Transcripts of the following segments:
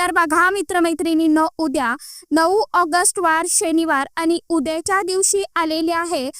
तर बघा मित्रमैत्रिणींनो उद्या नऊ ऑगस्ट वार शनिवार आणि उद्याच्या दिवशी आलेली आहे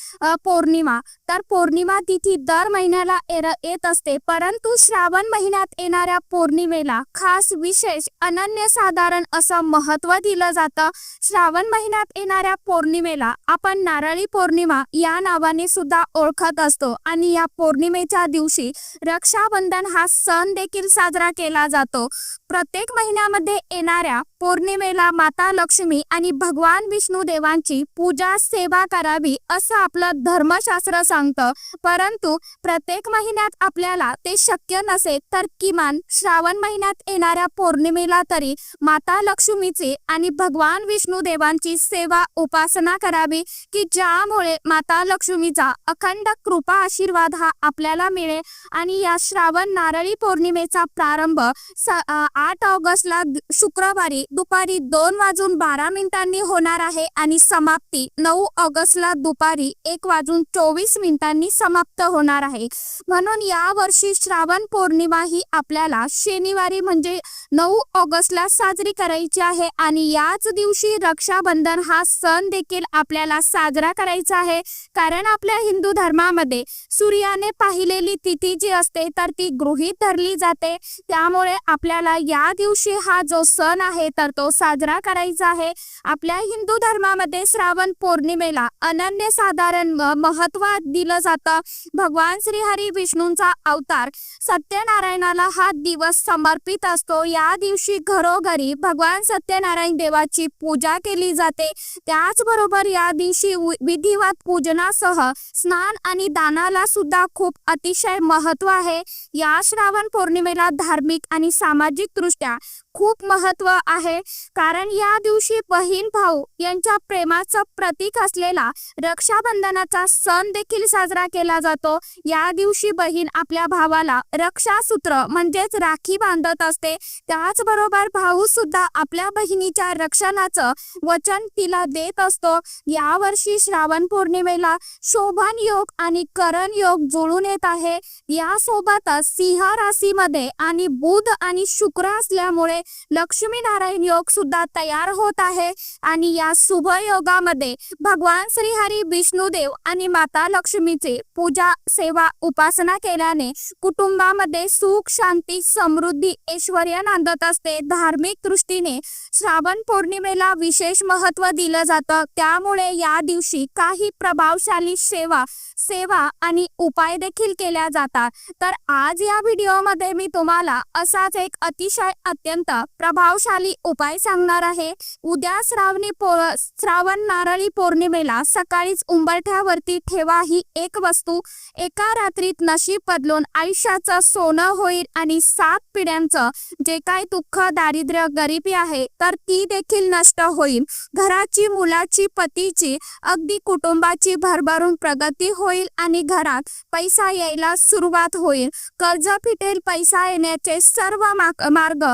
पौर्णिमा. तर पौर्णिमा तिथी दर महिन्याला येर- येत असते. परंतु श्रावण महिन्यात येणाऱ्या पौर्णिमेला खास विशेष अनन्यसाधारण असं महत्त्व दिलं जातं. श्रावण महिन्यात येणाऱ्या पौर्णिमेला आपण नारळी पौर्णिमा या नावाने सुद्धा ओळखत असतो. आणि या पौर्णिमेच्या दिवशी रक्षाबंधन हा सण देखील साजरा केला जातो. प्रत्येक महिन्यामध्ये येणाऱ्या पौर्णिमेला माता लक्ष्मी आणि भगवान विष्णू देवांची पूजा सेवा करावी असं आपलं धर्मशास्त्र सांगतं. परंतु प्रत्येक महिन्यात आपल्याला ते शक्य नसेल तर किमान श्रावण महिन्यात येणाऱ्या पौर्णिमेला तरी माता लक्ष्मीची आणि भगवान विष्णू देवांची सेवा उपासना करावी की ज्यामुळे माता लक्ष्मीचा अखंड कृपा आशीर्वाद हा आपल्याला मिळेल. आणि या श्रावण नारळी पौर्णिमेचा प्रारंभ स- आठ ऑगस्टला द- शुक्रवारी दुपारी दोन वाजून बारा मिनिटांनी होणार आहे आणि समाप्ती नऊ ऑगस्टला दुपारी एक वाजून चोवीस मिनिटांनी समाप्त होणार आहे. म्हणून या वर्षी श्रावण पौर्णिमा ही आपल्याला शनिवारी म्हणजे नऊ ऑगस्टला साजरी करायची आहे आणि याच दिवशी रक्षाबंधन हा सण देखील आपल्याला साजरा करायचा आहे. कारण आपल्या हिंदू धर्मामध्ये सूर्याने पाहिलेली तिथी जी असते तर ती गृहीत धरली जाते. त्यामुळे आपल्याला या दिवशी हा जो सण आहे तर तो साजरा करायचा आहे. आपल्या हिंदू धर्मामध्ये श्रावण पौर्णिमेला अनन्य साधारण महत्त्व दिलं जातं. भगवान श्रीहरी विष्णूंचा अवतार सत्यनारायणाला हा दिवस समर्पित असतो. या दिवशी घरोघरी भगवान सत्यनारायण देवाची पूजा केली जाते. त्याचबरोबर या दिवशी वि- विधिवत पूजनासह स्नान आणि दानाला सुद्धा खूप अतिशय महत्त्व आहे. या श्रावण पौर्णिमेला धार्मिक आणि सामाजिक दृष्ट्या खूप महत्त्व आहे. कारण या दिवशी बहीण भाऊ यांच्या प्रेमाचं प्रतीक असलेला रक्षाबंधनाचा सण देखील साजरा केला जातो. या दिवशी बहीण आपल्या भावाला रक्षासूत्र म्हणजेच राखी बांधत असते. त्याचबरोबर भाऊ सुद्धा आपल्या बहिणीच्या रक्षणाचं वचन तिला देत असतो. या वर्षी श्रावण पौर्णिमेला शोभन योग आणि करण योग जुळून येत आहे. यासोबतच सिंह राशीमध्ये आणि बुध आणि शुक्र असल्यामुळे लक्ष्मी नारायण योग सुद्धा तयार होत आहे. आणि या शुभ योगामध्ये भगवान श्रीहरी विष्णुदेव आणि माता लक्ष्मीचे पूजा सेवा उपासना केल्याने कुटुंबामध्ये सुख शांती समृद्धी ऐश्वर नांदत असते. धार्मिक दृष्टीने श्रावण पौर्णिमेला विशेष महत्त्व दिलं जातं. त्यामुळे या दिवशी काही प्रभावशाली सेवा सेवा आणि उपाय देखील केल्या जातात. तर आज या व्हिडिओमध्ये मी तुम्हाला असाच एक अतिशय अत्यंत प्रभावशाली उपाय सांगणार आहे. उद्या श्रावणी पो श्रावण नारळी पौर्णिमेला सकाळीच उंबरठ्यावरती ठेवा ही एक वस्तू. एका रात्रीत नशीब बदलून आयुष्याचं सोनं होईल आणि सात पिढ्यांचं जे काही दुःख दारिद्र्य गरिबी आहे तर ती देखील नष्ट होईल. घराची मुलाची पतीची अगदी कुटुंबाची भरभरून प्रगती होईल आणि घरात पैसा यायला सुरुवात होईल. कर्ज फिटेल पैसा येण्याचे सर्व माग- मार्ग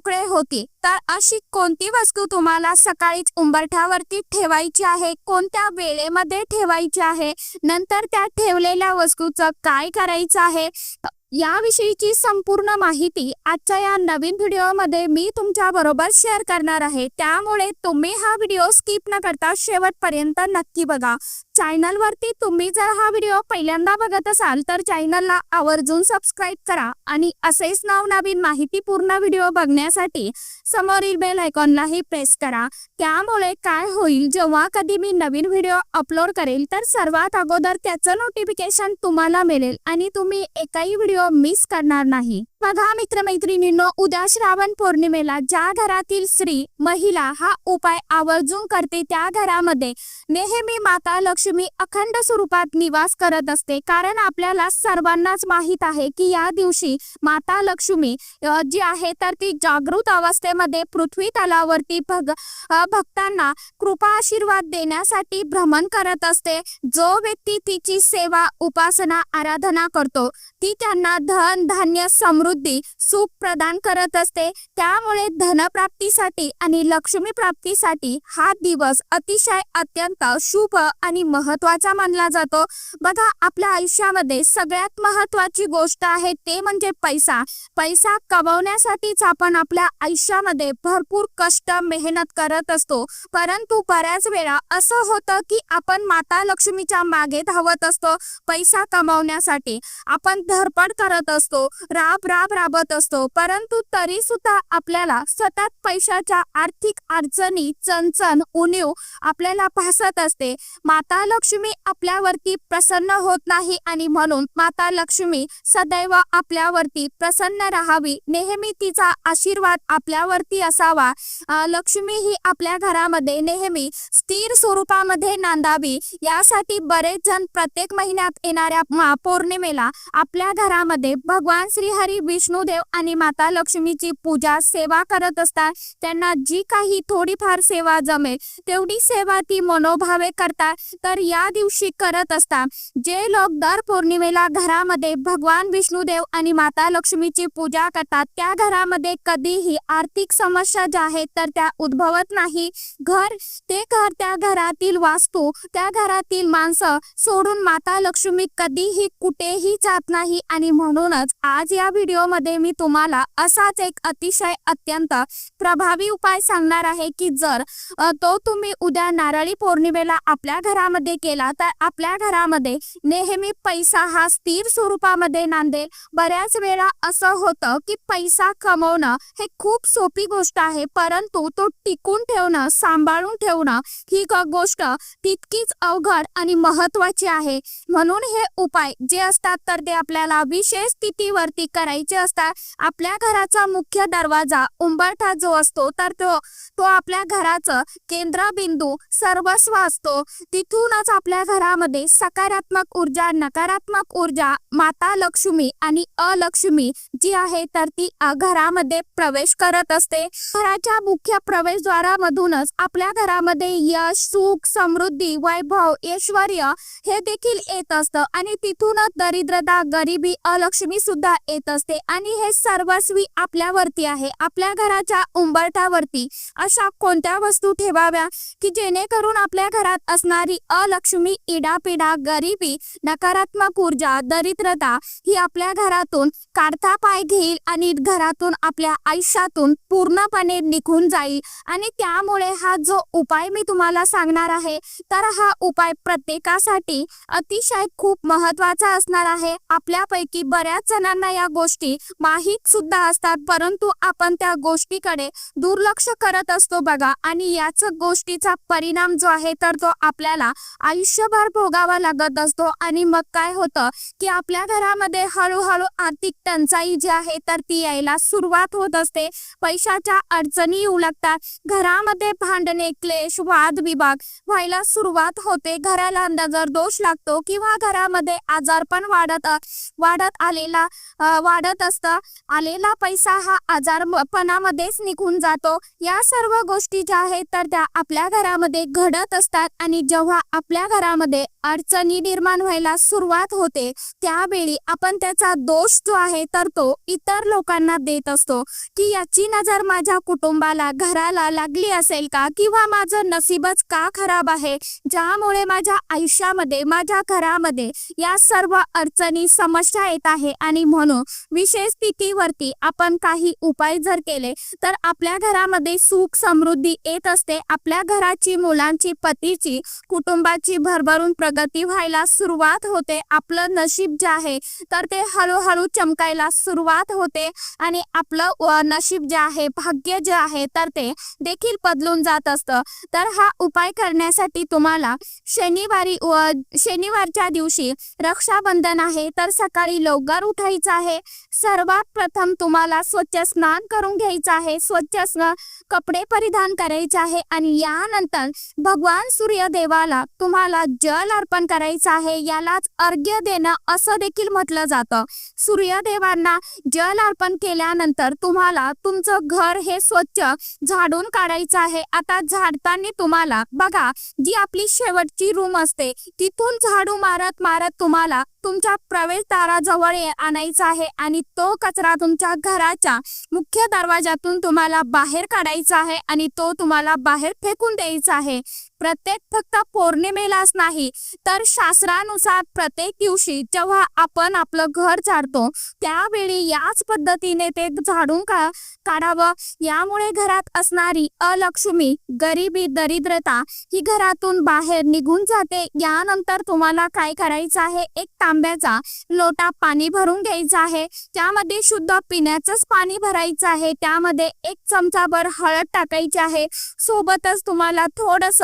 मोकळे होते. तर अशी कोणती वस्तू तुम्हाला सकाळीच उंबरठ्यावरती ठेवायची आहे? कोणत्या वेळेमध्ये ठेवायची आहे? नंतर त्या ठेवलेल्या वस्तूचं काय करायचं आहे? याविषयीची संपूर्ण माहिती आजच्या या नवीन व्हिडिओमध्ये मी तुमच्या बरोबर शेअर करणार आहे. त्यामुळे तुम्ही हा व्हिडिओ स्किप न करता शेवटपर्यंत नक्की बघा. चॅनलवरती तुम्ही जर हा व्हिडिओ पहिल्यांदा बघत असाल तर चॅनलला आवर्जून सबस्क्राईब करा आणि असेच नवनवीन माहितीपूर्ण व्हिडिओ बघण्यासाठी समोरील बेल आयकॉनलाही प्रेस करा. त्यामुळे काय होईल जेव्हा कधी मी नवीन व्हिडिओ अपलोड करेल तर सर्वात अगोदर त्याचं नोटिफिकेशन तुम्हाला मिळेल आणि तुम्ही एकही व्हिडिओ मिस करणार नाही. बघा मित्रमैत्रिणींनो उद्या श्रावण पौर्णिमेला ज्या घरातील स्त्री महिला हा उपाय आवर्जून करते त्या घरामध्ये नेहमी माता लक्ष्मी अखंड स्वरूपात निवास करत असते. कारण आपल्याला सर्वांनाच माहीत आहे की या दिवशी माता लक्ष्मी जी आहे तर ती जागृत अवस्थेमध्ये पृथ्वी तलावरती भग भक्तांना कृपा आशीर्वाद देण्यासाठी भ्रमण करत असते. जो व्यक्ती तिची सेवा उपासना आराधना करतो ती त्यांना धन धान्य समृद्धी समृद्धी सुख प्रदान करत असते. त्यामुळे धनप्राप्तीसाठी आणि लक्ष्मी प्राप्तीसाठी हा दिवस अतिशय अत्यंत शुभ आणि महत्त्वाचा मानला जातो. बघा आपल्या आयुष्यामध्ये सगळ्यात महत्वाची गोष्ट आहे ते म्हणजे पैसा. पैसा कमवण्यासाठीच आपण आपल्या आयुष्यामध्ये मध्ये भरपूर कष्ट मेहनत करत असतो. परंतु बऱ्याच वेळा असं होतं की आपण माता लक्ष्मीच्या मागे धावत असतो पैसा कमवण्यासाठी. आपण धडपड करत असतो राब राब राबत असतो. परंतु तरी सुद्धा आपल्याला सतत पैशाच्या आर्थिक अडचणी चणचण उणीव आपल्याला भासत असते. माता लक्ष्मी आपल्यावरती प्रसन्न होत नाही आणि म्हणून माता लक्ष्मी सदैव आपल्यावरती प्रसन्न राहावी नेहमी तिचा आशीर्वाद आपल्यावरती असावा. लक्ष्मी ही आपल्या घरामध्ये नेहमी स्थिर स्वरूपामध्ये नांदावी. यासाठी बरेच जण प्रत्येक महिन्यात येणाऱ्या पौर्णिमेला आपल्या घरामध्ये भगवान श्रीहरी विष्णुदेव आणि माता लक्ष्मीची पूजा सेवा करत असतात. त्यांना जी काही थोडीफार सेवा जमेल तेवढी सेवा ती मनोभावे करतात. तर या दिवशी करत असतात. जे लोक दर पौर्णिमेला घरामध्ये भगवान विष्णुदेव आणि माता लक्ष्मीची पूजा करतात त्या घरामध्ये कधीही आरती आर्थिक समस्या ज्या आहेत तर त्या उद्भवत नाही. घर ते घर त्या घरातील वास्तू त्या घरातील माणसं सोडून माता लक्ष्मी कधीही कुठेही जात नाही. आणि म्हणूनच आज या व्हिडिओमध्ये मी तुम्हाला असाच एक अतिशय अत्यंत प्रभावी उपाय सांगणार आहे की जर तो तुम्ही उद्या नारळी पौर्णिमेला आपल्या घरामध्ये केला तर आपल्या घरामध्ये नेहमी पैसा हा स्थिर स्वरूपामध्ये नांदेल. बऱ्याच वेळा असं होतं की पैसा कमवणं हे खूप सोपं गोष्ट आहे परंतु तो टिकून ठेवणं सांभाळून ठेवणं ही गोष्ट तितकीच अवघड आणि महत्वाची आहे. म्हणून हे उपाय जे असतात तर ते आपल्याला विशेष स्थितीवरती करायचे असतात. आपल्या घराचा मुख्य दरवाजा उंबरठा जो असतो तर तो तो आपल्या घराचं केंद्रबिंदू सर्वस्व असतो. तिथूनच आपल्या घरामध्ये सकारात्मक ऊर्जा नकारात्मक ऊर्जा माता लक्ष्मी आणि अलक्ष्मी जी आहे तर ती घरामध्ये प्रवेश करत असते घराच्या मुख्य प्रवेशद्वारामधूनच आपल्या घरामध्ये यश सुख समृद्धी वैभव ऐश्वर हे देखील येत असतं. आणि तिथूनच दरिद्रता गरिबी अलक्ष्मी सुद्धा येत असते. आणि हे सर्वस्वी आपल्यावरती आहे. आपल्या घराच्या उंबरठ्यावरती अशा कोणत्या वस्तू ठेवाव्या की जेणेकरून आपल्या घरात असणारी अलक्ष्मी इडापिडा गरिबी नकारात्मक ऊर्जा दरिद्रता ही आपल्या घरातून काढता पाय घेईल आणि घरातून आपल्या आयुष्यातून पूर्णपणे निघून जाईल. आणि त्यामुळे हा जो उपाय मी तुम्हाला सांगणार आहे तर हा उपाय प्रत्येकासाठी अतिशय खूप महत्त्वाचा असणार आहे. आपल्यापैकी बऱ्याच जणांना या गोष्टी माहीत सुद्धा असतात परंतु आपण त्या गोष्टीकडे दुर्लक्ष करत असतो बघा. आणि याच गोष्टीचा परिणाम जो आहे तर तो आपल्याला आयुष्यभर भोगावा लागत असतो. आणि मग काय होतं की आपल्या घरामध्ये हळूहळू आर्थिक टंचाई जी आहे तर ती यायला सुरुवात होत असते. पैशाच्या अडचणी येऊ लागतात. घरामध्ये भांडणे क्लेश वाद विभाग व्हायला सुरुवात होते. घराला नजर दोष लागतो किंवा घरामध्ये आजारपण वाढत वाढत आलेला वाढत असत. आलेला पैसा हा आजारपणामध्येच निघून जातो. या सर्व गोष्टी ज्या आहेत तर त्या आपल्या घरामध्ये घडत असतात आणि जेव्हा आपल्या घरामध्ये अडचणी निर्माण व्हायला सुरुवात होते त्यावेळी आपण त्याचा दोष जो आहे तर तो इतर लोकांना देत असतो. की याची नजर माझ्या कुटुंबाला घराला लागली असेल का किंवा माझं नसीबच का खराब आहे ज्यामुळे माझ्या आयुष्यामध्ये माझ्या घरामध्ये या सर्व अडचणी समस्या येत आहे आणि म्हणून विशेष स्थितीवरती आपण काही उपाय जर केले तर आपल्या घरामध्ये सुख समृद्धी येत असते. आपल्या घराची मुलांची पतीची कुटुंबाची भरभरून प्रगती व्हायला सुरुवात होते. आपलं नशीब जे आहे तर ते हळूहळू चमकायला सुरुवात होते आणि आपलं नशीब जे आहे भाग्य जे आहे तर ते देखील बदलून जात असतं. तर हा उपाय करण्यासाठी तुम्हाला शनिवारी शनिवारच्या दिवशी रक्षाबंधन आहे तर सकाळी लवकर उठायचं आहे. सर्वात प्रथम तुम्हाला स्वच्छ स्नान करून घ्यायचं आहे स्वच्छ कपडे परिधान करायचे आहे आणि यानंतर भगवान सूर्यदेवाला तुम्हाला जल अर्पण करायचं आहे. यालाच अर्घ्य देणं असं देखील म्हटलं जातं. सूर्यदेवांना जल अर्पण केल्यानंतर तुम्हाला तुमचं घर हे स्वच्छ झाडून काढायचं आहे. आता झाडताना तुम्हाला बघा जी आपली शेवटची रूम असते तिथून झाडू मारत मारत तुम्हाला तुमच्या प्रवेशद्वाराजवळ आणायचा आहे आणि तो कचरा तुमच्या घराच्या मुख्य दरवाजातून तुम्हाला बाहेर काढायचा आहे आणि तो तुम्हाला बाहेर फेकून द्यायचा आहे. प्रत्येक फक्त पौर्णिमेलाच नाही तर शास्त्रानुसार प्रत्येक दिवशी जेव्हा आपण आपलं घर झाडतो त्यावेळी याच पद्धतीने ते झाडून का काढावं. यामुळे घरात असणारी अलक्ष्मी गरिबी दरिद्रता ही घरातून बाहेर निघून जाते. यानंतर तुम्हाला काय करायचं आहे? एक तांब्याचा लोटा पाणी भरून घ्यायचा आहे. त्यामध्ये शुद्ध पिण्याचंच पाणी भरायचं आहे. त्यामध्ये एक चमचाभर हळद टाकायची आहे. सोबतच तुम्हाला थोडस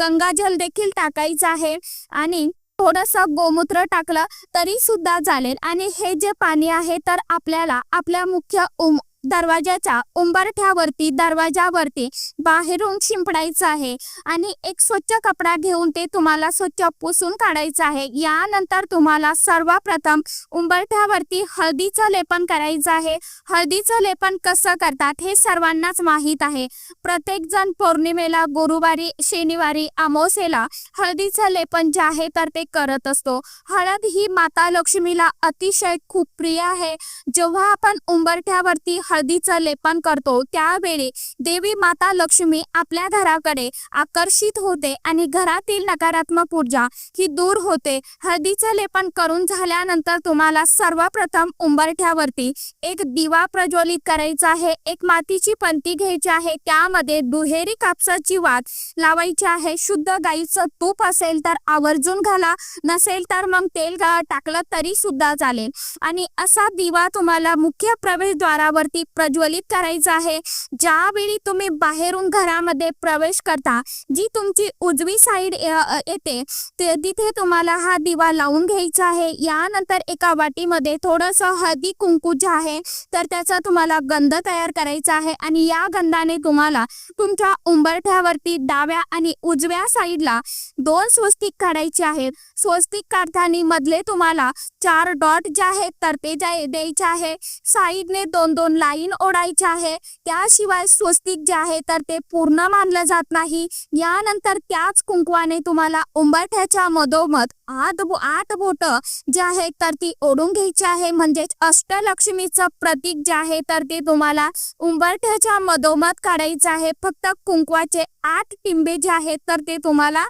गंगाजल देखील टाकायचं आहे. आणि थोडस गोमूत्र टाकलं तरी सुद्धा चालेल. आणि हे जे पाणी आहे तर आपल्याला आपल्या मुख्य उम दरवाजाच्या उंबरठ्यावरती दरवाजावरती बाहेरून शिंपडायचं आहे. आणि एक स्वच्छ कपडा घेऊन ते तुम्हाला स्वच्छ पुसून काढायचं आहे. यानंतर तुम्हाला सर्वप्रथम उंबरठ्यावरती हळदीचं लेपन करायचं आहे. हळदीचं लेपन कसं करतात हे सर्वांनाच माहीत आहे. प्रत्येक जण पौर्णिमेला गुरुवारी शनिवारी अमावस्येला हळदीचं लेपन जे आहे तर ते करत असतो. हळद ही माता लक्ष्मीला अतिशय खूप प्रिय आहे. जेव्हा आपण उंबरठ्यावरती हळदीचं लेपन करतो. त्यावेळी देवी माता लक्ष्मी आपल्या घराकडे आकर्षित होते आणि घरातील नकारात्मक ऊर्जा ही दूर होते. हळदीचं लेपन करून झाल्यानंतर तुम्हाला सर्वप्रथम उंबरठ्यावरती एक दिवा प्रज्वलित करायचा आहे. एक मातीची पंती घ्यायची आहे. त्यामध्ये दुहेरी कापसाची वात लावायची आहे. शुद्ध गाईचं तूप असेल तर आवर्जून घाला. नसेल तर मग तेल टाकलं तरी सुद्धा चालेल. आणि असा दिवा तुम्हाला मुख्य प्रवेशद्वारावरती प्रज्वलित करायचं आहे. ज्यावेळी तुम्ही बाहेरून घरामध्ये प्रवेश करता जी तुमची उजवी साईड येते तिथे तुम्हाला हा दिवा लावून घ्यायचा आहे. यानंतर एका वाटीमध्ये थोडस हळदी कुंकू जे आहे तर त्याचा तुम्हाला गंध तयार करायचा आहे. आणि या गंधाने तुम्हाला तुमच्या उंबरठ्यावरती डाव्या आणि उजव्या साईडला दोन स्वस्तिक काढायचे आहेत. स्वस्तिक काढताना मधले तुम्हाला चार डॉट जे आहेत तर ते द्यायचे आहे. साईडने दोन दोन लाईन ओढायचे आहे. त्याशिवाय स्वस्तिक जे आहे तर ते पूर्ण मानलं जात नाही. यानंतर त्याच कुंकवाने तुम्हाला उंबरठ्याच्या मधोमध आठ बो- आठ बोट जे आहे तर ती ओढून घ्यायची आहे. म्हणजेच अष्टलक्ष्मीचं प्रतीक जे आहे तर ते तुम्हाला उंबरठ्याच्या मधोमध काढायचं आहे. फक्त कुंकवाचे आठ टिंबे जे आहेत तर ते तुम्हाला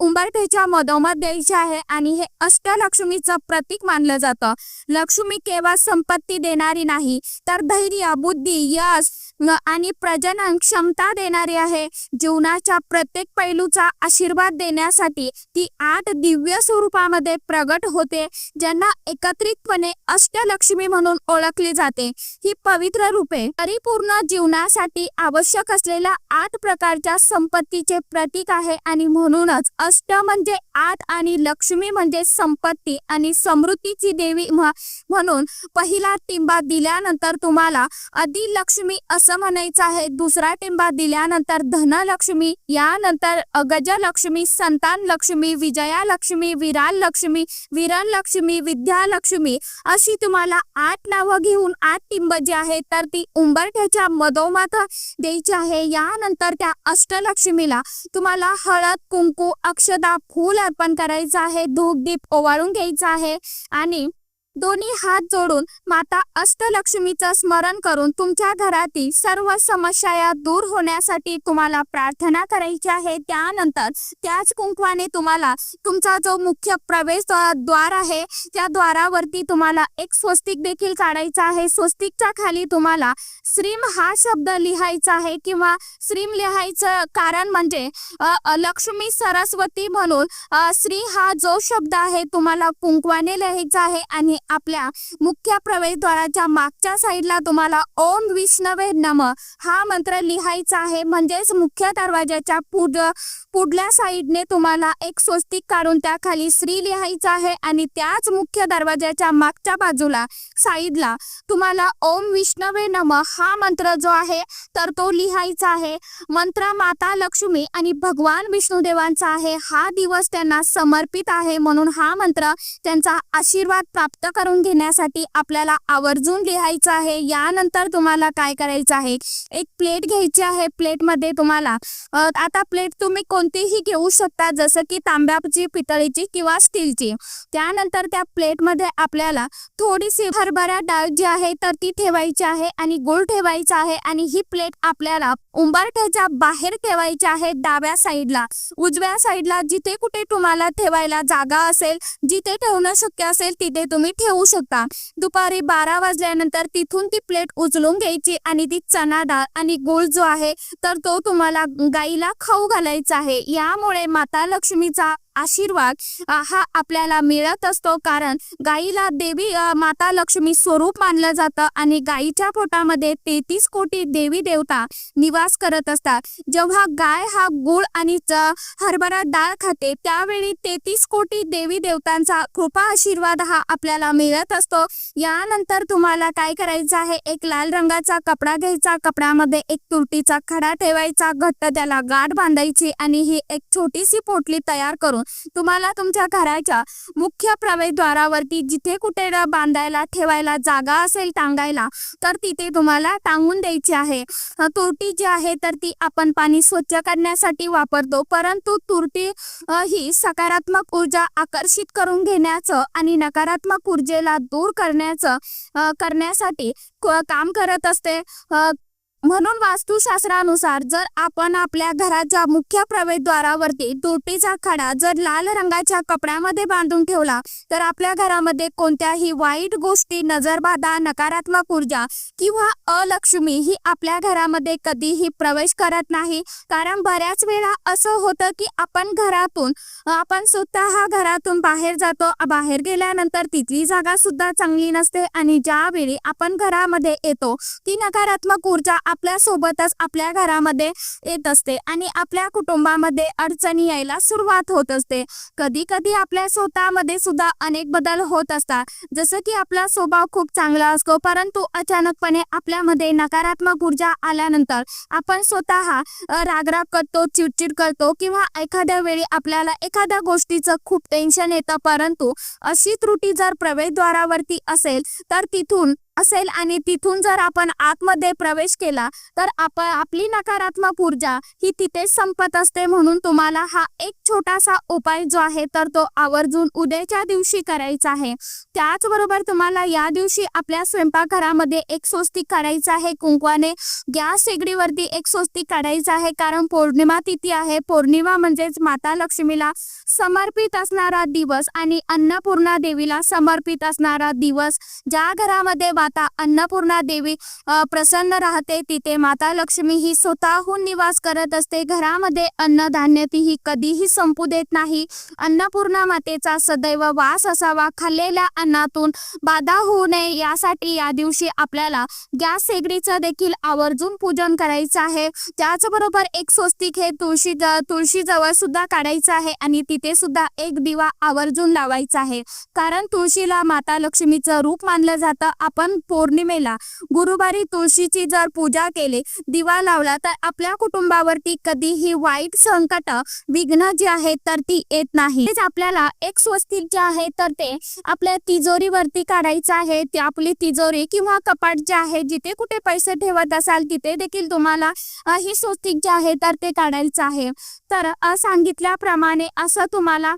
उंबरठ्याच्या मधोमध द्यायचे आहे. आणि हे अष्टलक्ष्मीचं प्रतीक मानलं जातं. लक्ष्मी केवळ संपत्ती देणारी नाही तर धैर्य बुद्धी यश आणि प्रजनन क्षमता देणारी आहे. जीवनाच्या प्रत्येक पैलूचा आशीर्वाद देण्यासाठी ती आठ दिव्य स्वरूपामध्ये प्रगट होते ज्यांना एकत्रितपणे अष्टलक्ष्मी म्हणून ओळखली जाते. ही पवित्र रूपे परिपूर्ण जीवनासाठी आवश्यक असलेल्या आठ प्रकारच्या संपत्तीचे प्रतीक आहे आणि म्हणूनच अष्ट म्हणजे आठ आणि लक्ष्मी म्हणजे संपत्ती आणि समृद्धीची देवी म्हणून पहिला टिंबा दिल्यानंतर तुम्हाला अधिलक्ष्मी असं म्हणायचं आहे. दुसरा टिंबा दिल्यानंतर धनलक्ष्मी यानंतर गजलक्ष्मी संतान लक्ष्मी विजया लक्ष्मी विराल लक्ष्मी विरल लक्ष्मी विद्यालक्ष्मी अशी तुम्हाला आठ नावं घेऊन आठ टिंब जी आहे तर ती उंबरठ्याच्या मधोमध द्यायची आहे. यानंतर त्या अष्टलक्ष्मीला तुम्हाला हळद कुंकू अक्षदा फूल अर्पण करायचं आहे. धूप दीप ओवाळून घ्यायचा आहे. आणि दोन्ही हात जोडून माता अष्टलक्ष्मीचं स्मरण करून तुमच्या घरातील सर्व समस्या या दूर होण्यासाठी तुम्हाला प्रार्थना करायची आहे. त्यानंतर त्याच कुंकवाने तुम्हाला तुमचा जो मुख्य प्रवेश द्वार आहे त्या द्वारावरती तुम्हाला एक स्वस्तिक देखील काढायचा आहे. स्वस्तिकच्या खाली तुम्हाला श्रीम हा शब्द लिहायचा आहे किंवा श्रीम लिहायचं कारण म्हणजे लक्ष्मी सरस्वती म्हणून श्री हा जो शब्द आहे तुम्हाला कुंकवाने लिहायचा आहे आणि आपल्या मुख्य प्रवेशद्वाराच्या मागच्या साईडला तुम्हाला ओम विष्णवे नम हा मंत्र लिहायचा आहे. म्हणजेच मुख्य दरवाजाच्या पुढ पुढल्या साईडने तुम्हाला एक स्वस्तिक काढून त्याखाली श्री लिहायचं आहे आणि त्याच मुख्य दरवाजाच्या मागच्या बाजूला साईडला तुम्हाला ओम विष्णवे नम हा मंत्र जो आहे तर तो लिहायचा आहे. मंत्र माता लक्ष्मी आणि भगवान विष्णुदेवांचा आहे. हा दिवस त्यांना समर्पित आहे म्हणून हा मंत्र त्यांचा आशीर्वाद प्राप्त करून घेण्यासाठी आपल्याला आवर्जून लिहायचं आहे. यानंतर तुम्हाला काय करायचं आहे? एक प्लेट घ्यायची आहे प्लेटमध्ये तुम्हाला. आता प्लेट तुम्ही कोणतीही घेऊ शकता जसं की तांब्याची पितळीची किंवा स्टीलची. त्यानंतर त्या प्लेटमध्ये आपल्याला थोडीशी हरभरा डाळ जी आहे तर ती ठेवायची आहे आणि गुळ ठेवायचा आहे आणि ही प्लेट आपल्याला उंबरठ्याच्या बाहेर ठेवायची आहे डाव्या साईडला. उजव्या साईडला जिथे कुठे तुम्हाला ठेवायला जागा असेल जिथे ठेवणं शक्य असेल तिथे तुम्ही ठेवू शकता. दुपारी बारा वाजल्यानंतर तिथून ती प्लेट उचलून घ्यायची आणि ती चना डाळ आणि गुळ जो आहे तर तो तुम्हाला गाईला खाऊ घालायचा आहे. यामुळे माता लक्ष्मीचा आशीर्वाद हा आपल्याला मिळत असतो. कारण गाईला देवी माता लक्ष्मी स्वरूप मानलं जातं आणि गाईच्या पोटामध्ये तेहतीस कोटी देवी देवता निवास करत असतात. जेव्हा गाय हा गुळ आणि च- हरभरा डाळ खाते त्यावेळी तेहतीस कोटी देवी देवतांचा कृपा आशीर्वाद हा आपल्याला मिळत असतो. यानंतर तुम्हाला काय करायचं आहे? एक लाल रंगाचा कपडा घ्यायचा. कपड्यामध्ये एक तुरटीचा खडा ठेवायचा. घट्ट त्याला गाठ बांधायची आणि ही एक छोटीशी पोटली तयार करून तुम्हाला तुमच्या घराच्या मुख्य प्रवेशद्वारावरती जिथे कुठे बांधायला ठेवायला जागा असेल टांगायला तर तिथे तुम्हाला टांगून द्यायची आहे. तुरटी जी आहे तर ती आपण पाणी स्वच्छ करण्यासाठी वापरतो परंतु तुरटी ही सकारात्मक ऊर्जा आकर्षित करून घेण्याचं आणि नकारात्मक ऊर्जेला दूर करण्याचं करण्यासाठी काम करत असते. म्हणून वास्तुशास्त्रानुसार जर आपण आपल्या घराच्या मुख्य प्रवेशद्वारावरती तुरटीचा खडा जर लाल रंगाच्या कपड्यामध्ये बांधून ठेवला तर आपल्या घरामध्ये कोणत्याही वाईट गोष्टी नजरबाधा नकारात्मक ऊर्जा किंवा अलक्ष्मी ही आपल्या घरामध्ये कधीही प्रवेश करत नाही. कारण बऱ्याच वेळा असं होतं की आपण घरातून आपण स्वतः घरातून बाहेर जातो बाहेर गेल्यानंतर तिथली जागा सुद्धा चांगली नसते आणि ज्यावेळी आपण घरामध्ये येतो ती नकारात्मक ऊर्जा आपल्या सोबतच आपल्या घरामध्ये येत असते आणि आपल्या कुटुंबामध्ये अडचणी यायला सुरुवात होत असते. कधी कधी आपल्या स्वतःमध्ये सुद्धा अनेक बदल होत असतात. जसं की आपला स्वभाव खूप चांगला असतो परंतु अचानकपणे आपल्यामध्ये नकारात्मक ऊर्जा आल्यानंतर आपण स्वतः रागराग करतो चिडचिड करतो किंवा एखाद्या वेळी आपल्याला एखाद्या गोष्टीचं खूप टेन्शन येतं परंतु अशी त्रुटी जर प्रवेशद्वारावरती असेल तर तिथून असेल आणि तिथून जर आपण आतमध्ये प्रवेश केला तर आपण आपली नकारात्मक ऊर्जा ही तिथेच संपत असते म्हणून तुम्हाला हा एक छोटासा उपाय जो आहे तर तो आवर्जून उद्याच्या दिवशी करायचा आहे. त्याचबरोबर तुम्हाला या दिवशी आपल्या स्वयंपाकघरामध्ये एक स्वस्तिक काढायचं आहे. कुंकवाने गॅस शेगडीवरती एक स्वस्तिक काढायचं आहे. कारण पौर्णिमा तिथी आहे. पौर्णिमा म्हणजेच माता लक्ष्मीला समर्पित असणारा दिवस आणि अन्नपूर्णा देवीला समर्पित असणारा दिवस. ज्या घरामध्ये माता अन्नपूर्णा देवी प्रसन्न राहते. तिथे माता लक्ष्मी ही स्वतःहून निवास करत असते. घरामध्ये अन्नधान्य ती ही कधीही संपू देत नाही. अन्नपूर्णा मातेचा सदैव वास असावा. खाल्लेल्या अन्नातून बाधा होऊ नये. यासाठी या दिवशी आपल्याला गॅस शेगडीचं देखील आवर्जून पूजन करायचं आहे. त्याचबरोबर एक स्वस्तिक हे तुळशी तुळशी जवळ सुद्धा काढायचं आहे आणि तिथे सुद्धा एक दिवा आवर्जून लावायचा आहे. कारण तुळशीला माता लक्ष्मीचं रूप मानलं जातं. आपण पौर्णिमेला गुरुवारी तुळशीची जर पूजा केली दिवा लावला तर आपल्या कुटुंबावरती कधीही वाईट संकट विघ्न जे आहे तर ती येत नाही. आपल्याला एक स्वस्तिक जे आहे तर ते आपल्या तिजोरीवरती काढायचं आहे. ते आपली तिजोरी किंवा कपाट जे आहे जिथे कुठे पैसे ठेवत असाल तिथे देखील तुम्हाला ही स्वस्तिक जे आहे तर ते काढायचं आहे. तर सांगितल्याप्रमाणे असं तुम्हाला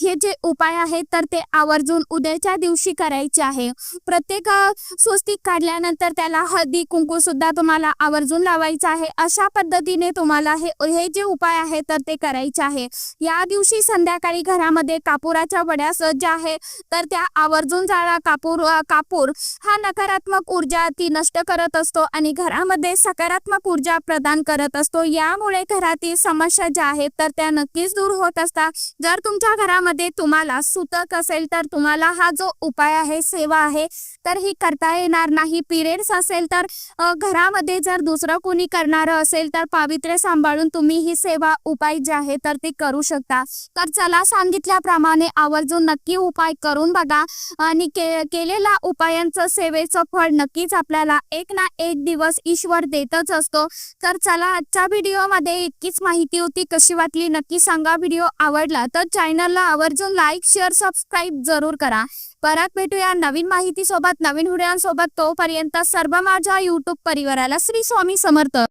हे जे उपाय आहेत तर ते आवर्जून उद्याच्या दिवशी करायचे आहे. प्रत्येक स्वस्तिक काढल्यानंतर त्याला हळदी कुंकू सुद्धा तुम्हाला आवर्जून लावायचं आहे. अशा पद्धतीने तुम्हाला हे हे जे उपाय आहे तर ते करायचे आहे. या दिवशी संध्याकाळी घरामध्ये कापुराच्या वड्या सज्ज आहे तर त्या आवर्जून जाळा कापूर कापूर हा नकारात्मक ऊर्जा ती नष्ट करत असतो आणि घरामध्ये सकारात्मक ऊर्जा प्रदान करत असतो. यामुळे घरातील समस्या ज्या आहेत तर त्या नक्कीच दूर होत असतात. जर तुमच्या घरामध्ये तुम्हाला सुतक असेल तर तुम्हाला हा जो उपाय आहे सेवा आहे तर ही करता येणार नाही. पिरियड्स असेल तर घरामध्ये जर दुसरं कोणी करणारं असेल तर पावित्र्य सांभाळून तुम्ही ही सेवा उपाय जे आहे तर ते करू शकता. तर चला सांगितल्याप्रमाणे आवर्जून नक्की उपाय करून बघा. आणि के केलेल्या उपायांचं सेवेचं फळ नक्कीच आपल्याला एक ना एक दिवस ईश्वर देतच असतो. तर चला आजच्या व्हिडिओमध्ये इतकीच माहिती होती. कशी वाटली नक्की सांगा. व्हिडिओ आवडला तर चॅनलला आवर्जून लाईक शेअर सबस्क्राईब जरूर करा. परत भेटूया नवीन माहिती सोबत नवीन हुड्यांसोबत तोपर्यंत सर्व माझ्या युट्यूब परिवाराला श्री स्वामी समर्थ.